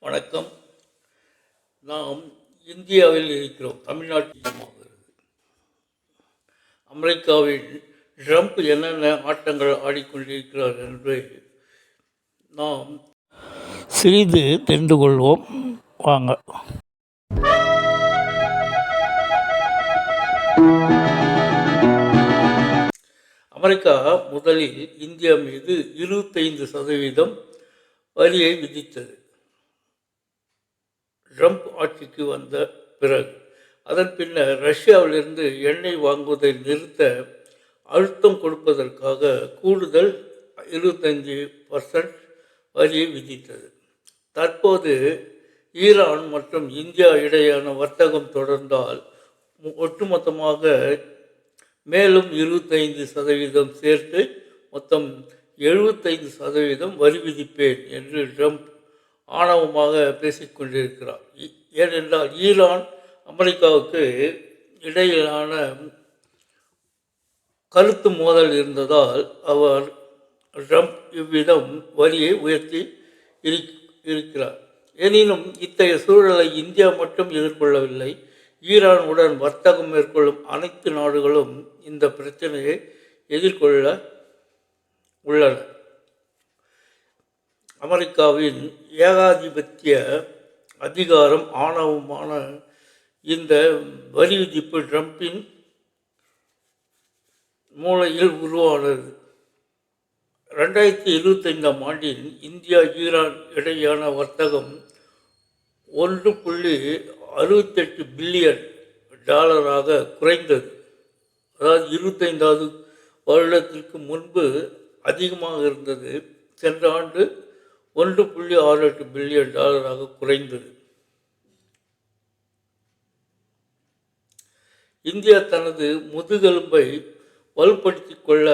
வணக்கம். நாம் இந்தியாவில் இருக்கிறோம். தமிழ்நாட்டில் அமெரிக்காவில் ட்ரம்ப் என்னென்ன ஆட்டங்கள் ஆடிக்கொண்டிருக்கிறார் என்று நாம் சிறிது தெரிந்து கொள்வோம். வாங்க. அமெரிக்கா முதலில் இந்தியா மீது இருபத்தைந்து சதவீதம் வரியை விதித்தது. ட்ரம்ப் ஆட்சிக்கு வந்த பிறகு. அதன் பின்னர் ரஷ்யாவிலிருந்து எண்ணெய் வாங்குவதை நிறுத்த அழுத்தம் கொடுப்பதற்காக கூடுதல் இருபத்தஞ்சி பர்சன்ட் வரியை விதித்தது. தற்போது ஈரான் மற்றும் இந்தியா இடையேயான வர்த்தகம் தொடர்ந்தால் ஒட்டுமொத்தமாக மேலும் இருபத்தைந்து சதவீதம் சேர்த்து மொத்தம் எழுபத்தைந்து சதவீதம் வரி விதிப்பேன் என்று ட்ரம்ப் ஆணவமாக பேசிக்கொண்டிருக்கிறார். ஏனென்றால் ஈரான் அமெரிக்காவுக்கு இடையிலான கருத்து மோதல் இருந்ததால் அவர் ட்ரம்ப் இவ்விதம் வரியை உயர்த்தி இரு- இருக்கிறார். எனினும் இத்தகைய சூழலை இந்தியா மட்டும் எதிர்கொள்ளவில்லை. ஈரானுடன் வர்த்தகம் மேற்கொள்ளும் அனைத்து நாடுகளும் இந்த பிரச்சனையை எதிர்கொள்ள உள்ளன. அமெரிக்காவின் ஏகாதிபத்திய அதிகாரம் ஆணவமான இந்த வரி விதிப்பு ட்ரம்பின் மூளையில் உருவானது. ரெண்டாயிரத்தி இருபத்தைந்தாம் ஆண்டில் இந்தியா ஈரான் இடையேயான வர்த்தகம் ஒன்று புள்ளி அறுபத்தெட்டு பில்லியன் டாலராக குறைந்தது. அதாவது இருபத்தைந்தாவது வருடத்திற்கு முன்பு அதிகமாக இருந்தது. சென்ற ஆண்டு ஒன்று புள்ளி ஆறு எட்டு பில்லியன் டாலராக குறைந்தது. இந்தியா தனது முதுகெலும்பை வலுப்படுத்திக் கொள்ள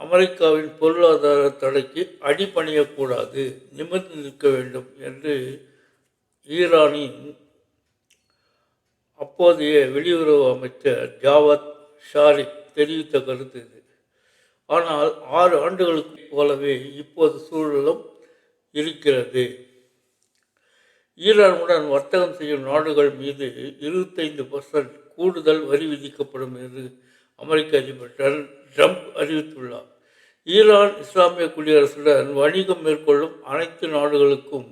அமெரிக்காவின் பொருளாதார தடைக்கு அடிபணியக்கூடாது நிமிர்ந்து நிற்க வேண்டும் என்று ஈரானின் அப்போதைய வெளியுறவு அமைச்சர் ஜாவத் ஷாரிக் தெரிவித்த கருத்து இது. ஆனால் ஆறு ஆண்டுகளுக்கு போலவே இப்போது சூழலும் இருக்கிறது. ஈரானுடன் வர்த்தகம் செய்யும் நாடுகள் மீது இருபத்தைந்து பர்சன்ட் கூடுதல் வரி விதிக்கப்படும் என்று அமெரிக்க அதிபர் ட்ரம்ப் அறிவித்துள்ளார். ஈரான் இஸ்லாமிய குடியரசுடன் வணிகம் மேற்கொள்ளும் அனைத்து நாடுகளுக்கும்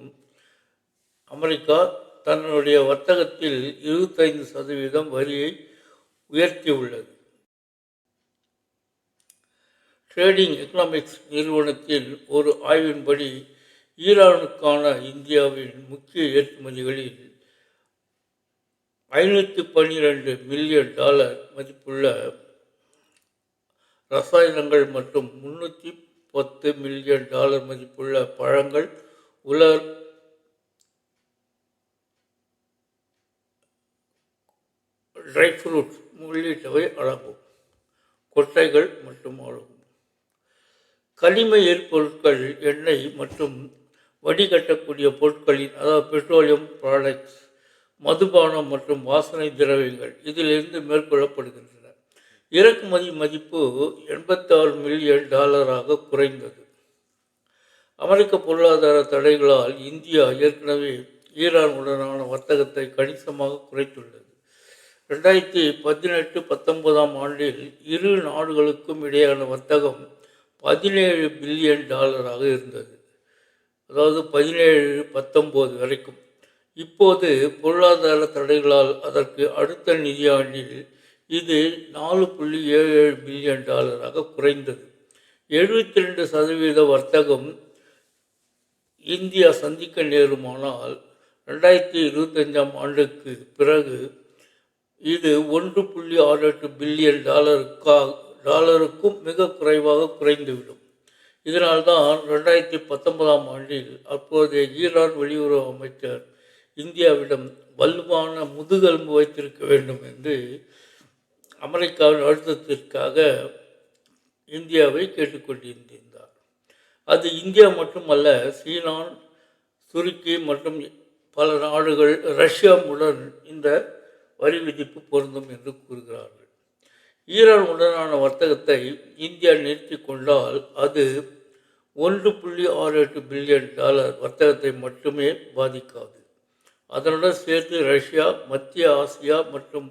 அமெரிக்கா தன்னுடைய வர்த்தகத்தில் இருபத்தைந்து சதவீதம் வரியை உயர்த்தியுள்ளது. ட்ரேடிங் எக்கனாமிக்ஸ் நிறுவனத்தின் ஒரு ஆய்வின்படி ஈரானுக்கான இந்தியாவின் முக்கிய ஏற்றுமதிகளில் ஐநூற்றி பன்னிரெண்டு மில்லியன் டாலர் மதிப்புள்ள ரசாயனங்கள் மற்றும் முன்னூற்றி பத்து மில்லியன் டாலர் மதிப்புள்ள பழங்கள் உலர் ட்ரை ஃப்ரூட்ஸ் உள்ளிட்டவை அடங்கும் கொட்டைகள் மட்டும் அடங்கும் கனிம எரிபொருட்கள் எண்ணெய் மற்றும் வடிகட்டக்கூடிய பொருட்களின் அதாவது பெட்ரோலியம் ப்ராடக்ட்ஸ் மதுபானம் மற்றும் வாசனை திரவியங்கள் இதிலிருந்து மேற்கொள்ளப்படுகின்றன. இறக்குமதி மதிப்பு எண்பத்தாறு மில்லியன் டாலராக குறைந்தது. அமெரிக்க பொருளாதார தடைகளால் இந்தியா ஏற்கனவே ஈரானுடனான வர்த்தகத்தை கணிசமாக குறைத்துள்ளது. ரெண்டாயிரத்தி பதினெட்டு பத்தொன்பதாம் ஆண்டில் இரு நாடுகளுக்கும் இடையான வர்த்தகம் பதினேழு பில்லியன் டாலராக இருந்தது. அதாவது பதினேழு பத்தொம்போது வரைக்கும். இப்போது பொருளாதார தடைகளால் அதற்கு அடுத்த நிதியாண்டில் இது நாலு புள்ளி ஏழு ஏழு பில்லியன் டாலராக குறைந்தது. எழுபத்தி ரெண்டு சதவீத வர்த்தகம் இந்தியா சந்திக்க நேருமானால் ரெண்டாயிரத்தி இருபத்தஞ்சாம் ஆண்டுக்கு பிறகு இது ஒன்று புள்ளி ஆறு எட்டு பில்லியன் டாலருக்காக டாலருக்கும் மிக குறைவாக குறைந்துவிடும். இதனால்தான் ரெண்டாயிரத்தி பத்தொன்பதாம் ஆண்டில் அப்போதைய ஈரான் வெளியுறவு அமைச்சர் இந்தியாவிடம் வலுவான முதுகெலும்பு வைத்திருக்க வேண்டும் என்று அமெரிக்காவின் அழுத்தத்திற்காக இந்தியாவை கேட்டுக்கொண்டிருந்தார் அது இந்தியா மட்டுமல்ல சீனான் துருக்கி மற்றும் பல நாடுகள் ரஷ்யாவுடன் இந்த வரி விதிப்பு பொருந்தும் என்று கூறுகிறார்கள். ஈரான் உடனான வர்த்தகத்தை இந்தியா நிறுத்தி கொண்டால் அது ஒன்று புள்ளி ஆறு எட்டு பில்லியன் டாலர் வர்த்தகத்தை மட்டுமே பாதிக்காது. அதனுடன் சேர்த்து ரஷ்யா மத்திய ஆசியா மற்றும்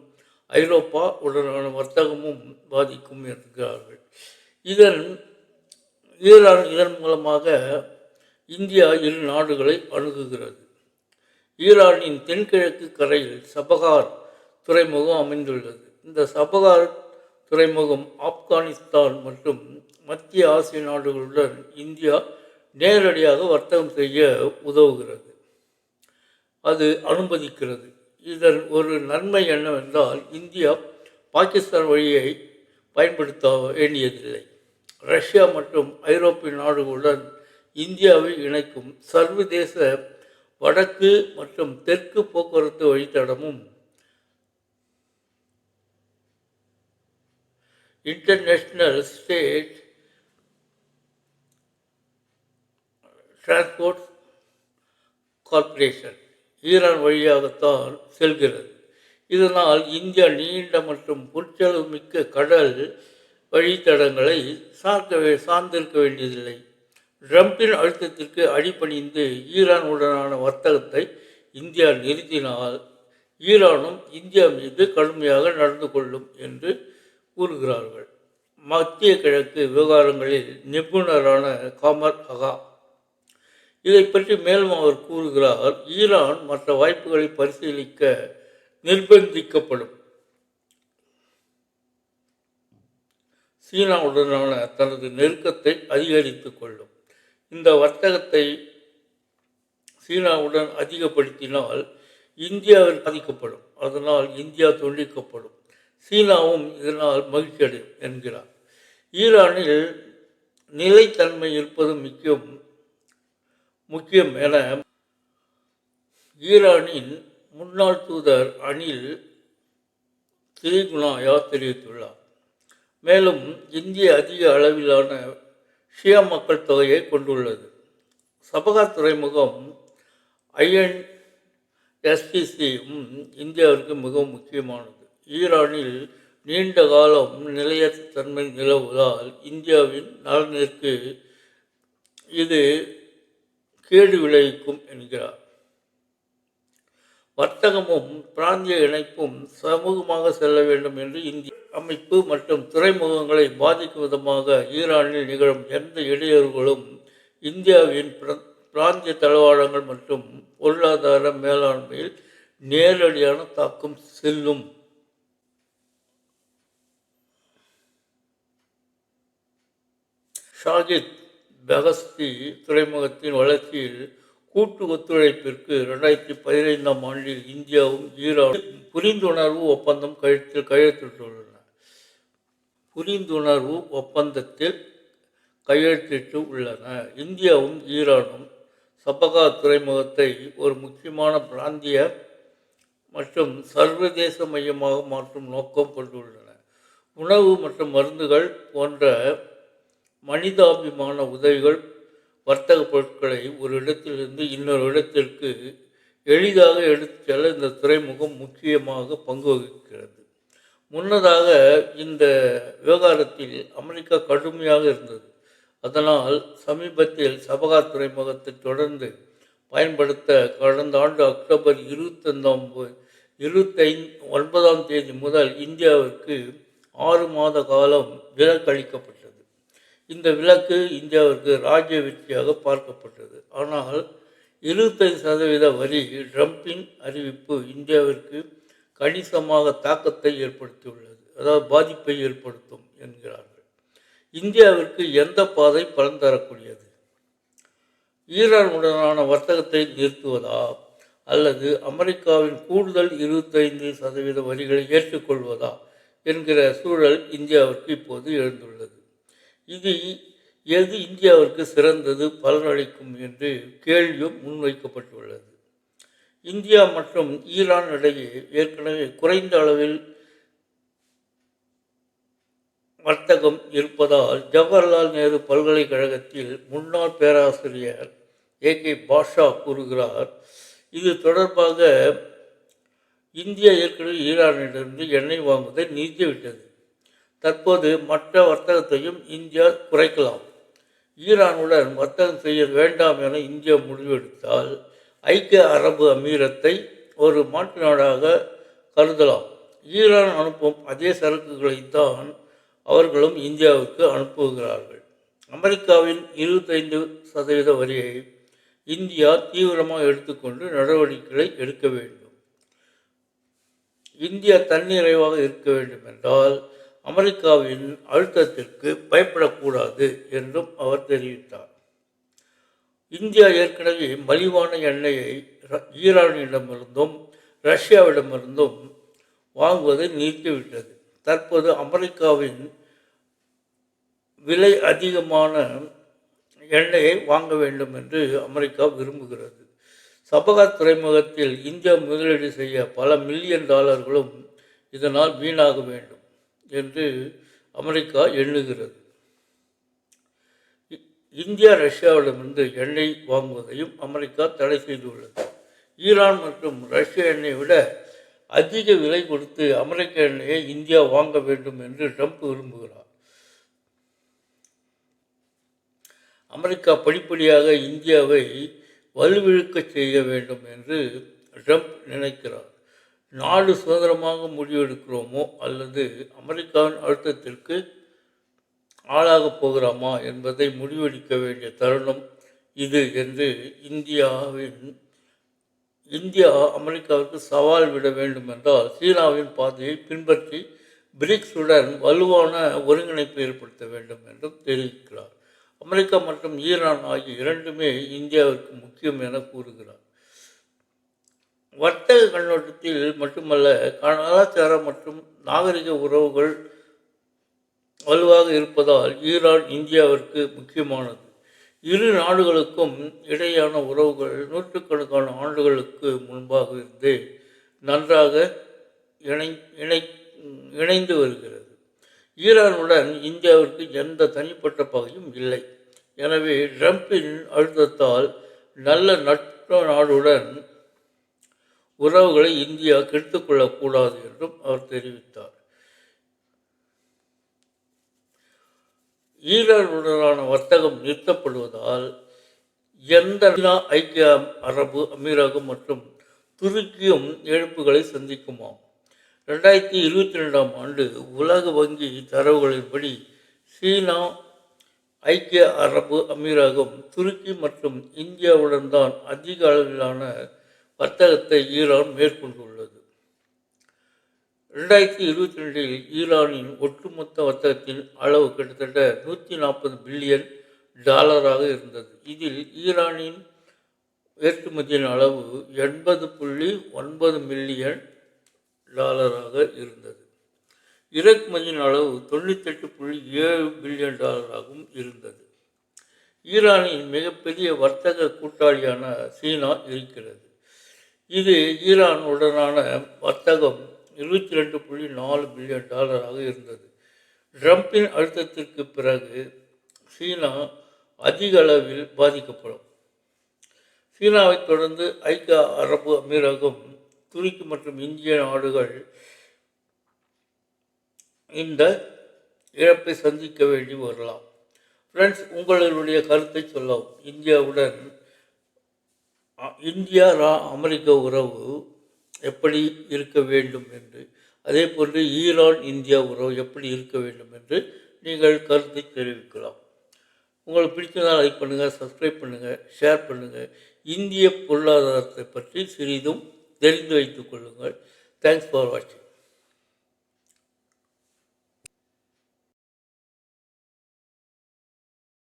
ஐரோப்பா உடனான வர்த்தகமும் பாதிக்கும் என்கிறார்கள் இதன் ஈரான் இதன் மூலமாக இந்தியா இரு நாடுகளை அணுகுகிறது. ஈரானின் தென்கிழக்கு கரையில் சபகார் துறைமுகம் அமைந்துள்ளது. இந்த சபகார் துறைமுகம் ஆப்கானிஸ்தான் மற்றும் மத்திய ஆசிய நாடுகளுடன் இந்தியா நேரடியாக வர்த்தகம் செய்ய உதவுகிறது. அது அனுமதிக்கிறது. இதன் ஒரு நன்மை என்னவென்றால் இந்தியா பாகிஸ்தான் வழியை பயன்படுத்த வேண்டியதில்லை ரஷ்யா மற்றும் ஐரோப்பிய நாடுகளுடன் இந்தியாவை இணைக்கும் சர்வதேச வடக்கு மற்றும் தெற்கு போக்குவரத்து வழித்தடமும் international state transport corporation Iran வழியாகத்தான் செல்கிறது. இதனால் இந்தியா நீண்ட மற்றும் புற்செலவு மிக்க கடல் வழித்தடங்களை சார்க்கவே சார்ந்திருக்க வேண்டியதில்லை. ட்ரம்பின் அழுத்தத்திற்கு அடிபணிந்து ஈரானுடனான வர்த்தகத்தை இந்தியா நிறுத்தினால் ஈரானும் இந்தியா மீது கடுமையாக நடந்து கொள்ளும் என்று கூறுகிறார்கள். மத்திய கிழக்கு விவகாரங்களில் நிபுணரான காமர் அகா. இதை பற்றி மேலும் அவர் கூறுகிறார் ஈரான் மற்ற வாய்ப்புகளை பரிசீலிக்க நிர்பந்திக்கப்படும். சீனாவுடனான தனது நெருக்கத்தை அதிகரித்துக் கொள்ளும். இந்த வர்த்தகத்தை சீனாவுடன் அதிகப்படுத்தினால் இந்தியாவில் பாதிக்கப்படும் அதனால் இந்தியா துண்டிக்கப்படும். சீனாவும் இதனால் மகிழ்ச்சி அடையும் என்கிறார். ஈரானில் நிலைத்தன்மை இருப்பது முக்கியம் முக்கியம் என ஈரானின் முன்னாள் தூதர் அனில் திரிகுணாயா தெரிவித்துள்ளார். மேலும் இந்திய அதிக அளவிலான ஷியா மக்கள் தொகையை கொண்டுள்ளது. சபகா துறைமுகம் ஐஎன் எஸ்டிசியும் இந்தியாவிற்கு மிகவும் முக்கியமானது. ஈரானில் நீண்ட காலம் நிலையற்ற தன்மை நிலவுவதால் இந்தியாவின் நலனிற்கு இது கேடு விளைவிக்கும் என்கிறார். வர்த்தகமும் பிராந்திய இணைப்பும் சமூகமாக செல்ல வேண்டும் என்று இந்திய அமைப்பு மற்றும் துறைமுகங்களை பாதிக்கும் விதமாக ஈரானில் நிகழும் எந்த இடையூறுகளும் இந்தியாவின் பிர- பிராந்திய தளவாடங்கள் மற்றும் பொருளாதார மேலாண்மையில் நேரடியான தாக்கம் செல்லும். ஷாஜித் பெகஸ்தி துறைமுகத்தின் வளர்ச்சியில் கூட்டு ஒத்துழைப்பிற்கு ரெண்டாயிரத்தி பதினைந்தாம் ஆண்டில் இந்தியாவும் ஈரானும் புரிந்துணர்வு ஒப்பந்தம் கழுத்தில் கையெழுத்திட்டுள்ளன. புரிந்துணர்வு ஒப்பந்தத்தில் கையெழுத்திட்டு உள்ளன. இந்தியாவும் ஈரானும் சபகா துறைமுகத்தை ஒரு முக்கியமான பிராந்திய மற்றும் சர்வதேச மையமாக மாற்றும் நோக்கம் கொண்டுள்ளன. உணவு மற்றும் மருந்துகள் போன்ற மனிதாபிமான உதவிகள் வர்த்தக பொருட்களை ஒரு இடத்திலிருந்து இன்னொரு இடத்திற்கு எளிதாக எடுத்துச் செல்ல இந்த துறைமுகம் முக்கியமாக பங்கு வகிக்கிறது. முன்னதாக இந்த விவகாரத்தில் அமெரிக்கா கடுமையாக இருந்தது. அதனால் சமீபத்தில் சபகா துறைமுகத்தை தொடர்ந்து பயன்படுத்த கடந்த ஆண்டு அக்டோபர் இருபத்தைந்தாம் இருபத்தைந்து ஒன்பதாம் தேதி முதல் இந்தியாவிற்கு ஆறு மாத காலம் விலக்களிக்கப்பட்டது இந்த விலக்கு இந்தியாவிற்கு ராஜ்ய வெற்றியாக பார்க்கப்பட்டது. ஆனால் இருபத்தைந்து சதவீத வரி ட்ரம்பின் அறிவிப்பு இந்தியாவிற்கு கணிசமாக தாக்கத்தை ஏற்படுத்தியுள்ளது. அதாவது பாதிப்பை ஏற்படுத்தும் என்கிறார்கள். இந்தியாவிற்கு எந்த பாதை பலன் தரக்கூடியது? ஈரானுடனான வர்த்தகத்தை நிறுத்துவதா? அல்லது அமெரிக்காவின் கூடுதல் இருபத்தைந்து சதவீத வரிகளை ஏற்றுக்கொள்வதா? என்கிற சூழல் இந்தியாவிற்கு இப்போது எழுந்துள்ளது. இது எது இந்தியாவிற்கு சிறந்தது பலனளிக்கும் என்று கேள்வியும் முன்வைக்கப்பட்டுள்ளது. இந்தியா மற்றும் ஈரான் இடையே ஏற்கனவே குறைந்த அளவில் வர்த்தகம் இருப்பதால் ஜவஹர்லால் நேரு பல்கலைக்கழகத்தில் முன்னாள் பேராசிரியர் ஏ கே பாஷா கூறுகிறார் இது தொடர்பாக இந்தியா ஏற்கனவே ஈரானிடமிருந்து எண்ணெய் வாங்குவதை நிறுத்திவிட்டது தற்போது மற்ற வர்த்தகத்தையும் இந்தியா குறைக்கலாம். ஈரானுடன் வர்த்தகம் செய்ய வேண்டாம் என இந்தியா முடிவெடுத்தால் ஐக்கிய அரபு அமீரத்தை ஒரு மாற்று நாடாக கருதலாம். ஈரான் அனுப்பும் அதே சரக்குகளை தான் அவர்களும் இந்தியாவுக்கு அனுப்புகிறார்கள். அமெரிக்காவின் இருபத்தைந்து சதவீத வரியை இந்தியா தீவிரமாக எடுத்துக்கொண்டு நடவடிக்கைகளை எடுக்க வேண்டும். இந்தியா தன்னிறைவாக இருக்க வேண்டும் என்றால் அமெரிக்காவின் அழுத்தத்திற்கு பயப்படக்கூடாது என்றும் அவர் தெரிவித்தார். இந்தியா ஏற்கனவே மலிவான எண்ணெயை ர- ஈரானிடமிருந்தும் ரஷ்யாவிடமிருந்தும் வாங்குவதை நிறுத்திவிட்டது. தற்போது அமெரிக்காவின் விலை அதிகமான எண்ணெயை வாங்க வேண்டும் என்று அமெரிக்கா விரும்புகிறது. சபகார் துறைமுகத்தில் இந்தியா முதலீடு செய்ய பல மில்லியன் டாலர்களும் இதனால் வீணாக வேண்டும். என்று அமெரிக்கா எண்ணுகிறது. இ- இந்தியா ரஷ்யாவிடமிருந்து எண்ணெய் வாங்குவதையும் அமெரிக்கா தடை செய்துள்ளது. ஈரான் மற்றும் ரஷ்ய எண்ணெயை விட அதிக விலை கொடுத்து அமெரிக்க எண்ணெயை இந்தியா வாங்க வேண்டும் என்று ட்ரம்ப் விரும்புகிறார். அமெரிக்கா படிப்படியாக இந்தியாவை வலுவிழுக்கச் செய்ய வேண்டும் என்று ட்ரம்ப் நினைக்கிறார். நாடு சுதந்திரமாக முடிவெடுக்கிறோமோ அல்லது அமெரிக்காவின் அழுத்தத்திற்கு ஆளாகப் போகிறோமா என்பதை முடிவெடுக்க வேண்டிய தருணம் இது என்று இந்தியாவின் இந்தியா அமெரிக்காவிற்கு சவால் விட வேண்டும் என்றால் சீனாவின் பாதையை பின்பற்றி பிரிக்ஸுடன் வலுவான ஒருங்கிணைப்பை ஏற்படுத்த வேண்டும் என்றும் தெரிவிக்கிறார். அமெரிக்கா மற்றும் ஈரான் ஆகிய இரண்டுமே இந்தியாவிற்கு முக்கியம் என கூறுகிறார். வர்த்தக கண்ணோட்டத்தில் மட்டுமல்ல கலாச்சார மற்றும் நாகரிக உறவுகள் வலுவாக இருப்பதால் ஈரான் இந்தியாவிற்கு முக்கியமானது. இரு நாடுகளுக்கும் இடையான உறவுகள் நூற்றுக்கணக்கான ஆண்டுகளுக்கு முன்பாக இருந்து நன்றாக இணை இணை இணைந்து வருகிறது. ஈரானுடன் இந்தியாவிற்கு எந்த தனிப்பட்ட பகையும் இல்லை. எனவே ட்ரம்பின் அழுத்தத்தால் நல்ல நட்பு நாடுடன் உறவுகளை இந்தியா கெடுத்துக்கொள்ளக்கூடாது என்றும் அவர் தெரிவித்தார். ஈரானுடனான வர்த்தகம் நிறுத்தப்படுவதால் எந்த ஐக்கிய அரபு அமீரகம் மற்றும் துருக்கியும் இழப்புகளை சந்திக்குமாம். ரெண்டாயிரத்தி இருபத்தி ரெண்டாம் ஆண்டு உலக வங்கி தரவுகளின்படி சீனா ஐக்கிய அரபு அமீரகம் துருக்கி மற்றும் இந்தியாவுடன் தான் அதிக அளவிலான வர்த்தகத்தை ஈரான் மேற்கொண்டுள்ளது. ரெண்டாயிரத்தி இருபத்தி ரெண்டில் ஈரானின் ஒட்டுமொத்த வர்த்தகத்தின் அளவு கிட்டத்தட்ட நூற்றி நாற்பது பில்லியன் டாலராக இருந்தது. இதில் ஈரானின் ஏற்றுமதியின் அளவு எண்பது புள்ளி ஒன்பது மில்லியன் டாலராக இருந்தது. இறக்குமதியின் அளவு தொண்ணூத்தெட்டு புள்ளி ஏழு பில்லியன் டாலராகவும் இருந்தது. ஈரானின் மிகப்பெரிய வர்த்தக கூட்டாளியான சீனா இருக்கிறது. இது ஈரானுடனான வர்த்தகம் இருபத்தி ரெண்டு புள்ளி நாலு பில்லியன் டாலராக இருந்தது. ட்ரம்பின் அழுத்தத்திற்கு பிறகு சீனா அதிக அளவில் பாதிக்கப்படும். சீனாவைத் தொடர்ந்து ஐக்கிய அரபு அமீரகம் துருக்கி மற்றும் இந்திய நாடுகள் இந்த இழப்பை சந்திக்க வேண்டி வரலாம். ஃப்ரெண்ட்ஸ் உங்களுடைய கருத்தை சொல்லவும். இந்தியாவுடன் இந்தியா ரா அமெரிக்க உறவு எப்படி இருக்க வேண்டும் என்று அதே போன்று ஈரான் இந்தியா உறவு எப்படி இருக்க வேண்டும் என்று நீங்கள் கருத்தை தெரிவிக்கலாம். உங்களுக்கு பிடிச்சதால் லைக் பண்ணுங்கள் சப்ஸ்கிரைப் பண்ணுங்கள் ஷேர் பண்ணுங்கள் இந்திய பொருளாதாரத்தை பற்றி சிறிதும் தெரிந்து வைத்துக் கொள்ளுங்கள். தேங்க்ஸ் ஃபார் வாட்சிங்